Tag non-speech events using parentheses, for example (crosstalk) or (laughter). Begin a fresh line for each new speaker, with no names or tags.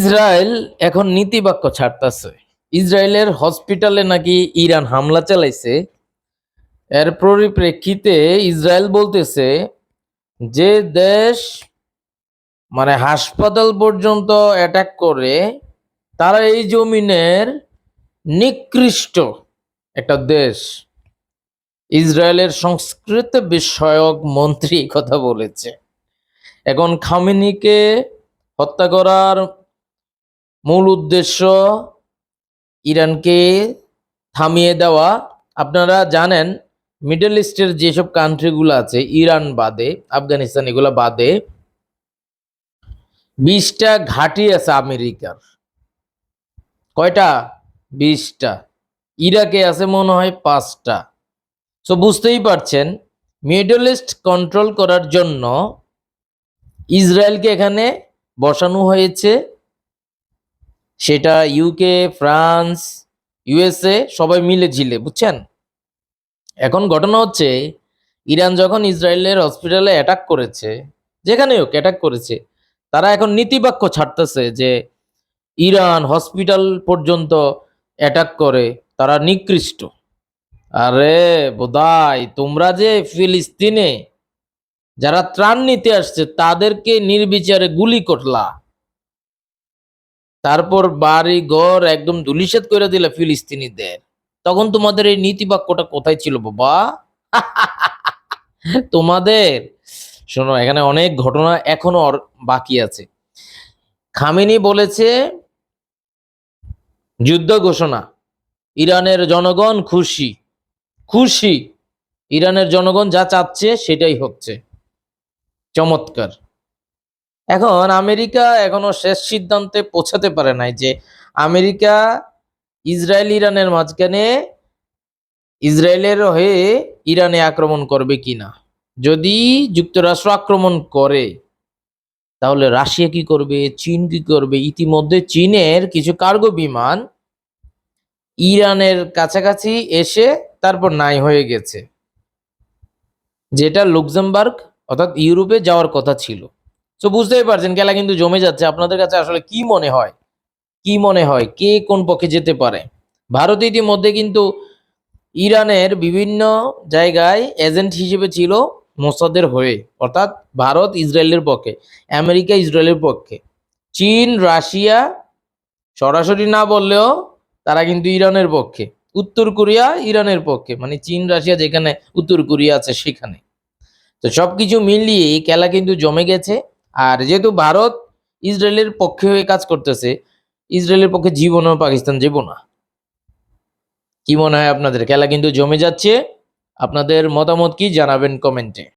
Israel এখন নীতিবাক্য ছাড়তেছে। ইসরায়েলের হসপিটালে নাকি ইরান হামলা চালাইছে। এর পরিপ্রেক্ষিতে ইসরায়েল বলতেছে যে দেশ মানে হাসপাতাল পর্যন্ত অ্যাটাক করে, তারা এই জমিনের নিকৃষ্ট একটা দেশ। ইসরায়েলের সংস্কৃত বিষয়ক মন্ত্রী কথা বলেছে। এখন খামিনিকে হত্যা করার মূল উদ্দেশ্য ইরানকে থামিয়ে দেওয়া। আপনারা জানেন, মিডল ইস্টের যেসব কান্ট্রিগুলো আছে, ইরান বাদে, আফগানিস্তান, এগুলো বাদে, বিশটা ঘাঁটি আছে আমেরিকার। কয়টা? বিশটা। ইরাকে আছে মনে হয় পাঁচটা। সো বুঝতেই পারছেন, মিডল ইস্ট কন্ট্রোল করার জন্য ইসরায়েলকে এখানে বসানো হয়েছে। সেটা ইউকে ফ্রান্স ইউএসএ সবাই মিলে ঝিলে, বুঝছেন? এখন ঘটনা হচ্ছে, ইরান যখন ইসরায়েলের হসপিটালে অ্যাটাক করেছে যেখানে হোক অ্যাটাক করেছে, তারা এখন নীতিবাক্য ছাড়তেছে যে ইরান হসপিটাল পর্যন্ত অ্যাটাক করে, তারা নিকৃষ্ট। আরে বোধাই তোমরা যে ফিলিস্তিনে যারা ত্রাণ নিতে আসছে, তাদেরকে নির্বিচারে গুলি করলা। তারপর বাড়ি, ঘর একদম ধুলিসাত করে দিলে ফিলিস্তিনিদের। তখন তোমাদের এই নীতি বাক্যটা কোথায় ছিল বাবা? (laughs) তোমাদের, শোনো, এখানে অনেক ঘটনা এখনও বাকি আছে। খামিনি বলেছে, যুদ্ধ ঘোষণা, ইরানের জনগণ খুশি। খুশি, ইরানের জনগণ যা চাচ্ছে সেটাই হচ্ছে। চমৎকার। এখন আমেরিকা এখনও শেষ সিদ্ধান্তে পৌঁছাতে পারে নাই যে আমেরিকা ইসরায়েল ইরানের মাঝখানে ইসরায়েলের হয়ে ইরানে আক্রমণ করবে কিনা। যদি যুক্তরাষ্ট্র আক্রমণ করে, তাহলে রাশিয়া কি করবে, চীন কি করবে? ইতিমধ্যে চীনের কিছু কার্গো বিমান ইরানের কাছাকাছি এসে তারপর নাই হয়ে গেছে। যেটা লুক্সেমবার্গ অর্থাৎ ইউরোপে যাওয়ার কথা ছিল। তো বুঝতেই পারছেন খেলা কিন্তু জমে যাচ্ছে। আপনাদের কাছে আসলে কি মনে হয়? কি মনে হয়? কে কোন পক্ষে যেতে পারে? ভারত ইতিমধ্যে কিন্তু ইরানের বিভিন্ন জায়গায় এজেন্ট হিসেবে ছিল মোসাদের হয়ে, অর্থাৎ ভারত ইসরায়েলের পক্ষে, আমেরিকা ইসরায়েলের পক্ষে। চীন, রাশিয়া সরাসরি না বললেও তারা কিন্তু ইরানের পক্ষে, উত্তর কোরিয়া ইরানের পক্ষে মানে চীন, রাশিয়া যেখানে, উত্তর কোরিয়া আছে সেখানে। তো সবকিছু মিলিয়ে খেলা কিন্তু জমে গেছে। আর যেহেতু ভারত ইসরায়েলের পক্ষে হয়ে কাজ করতেছে, ইসরায়েলের পক্ষে জীবনও পাকিস্তান যাব না। কি মনে হয় আপনাদের? খেলা কিন্তু জমে যাচ্ছে। আপনাদের মতামত কি জানাবেন কমেন্টে।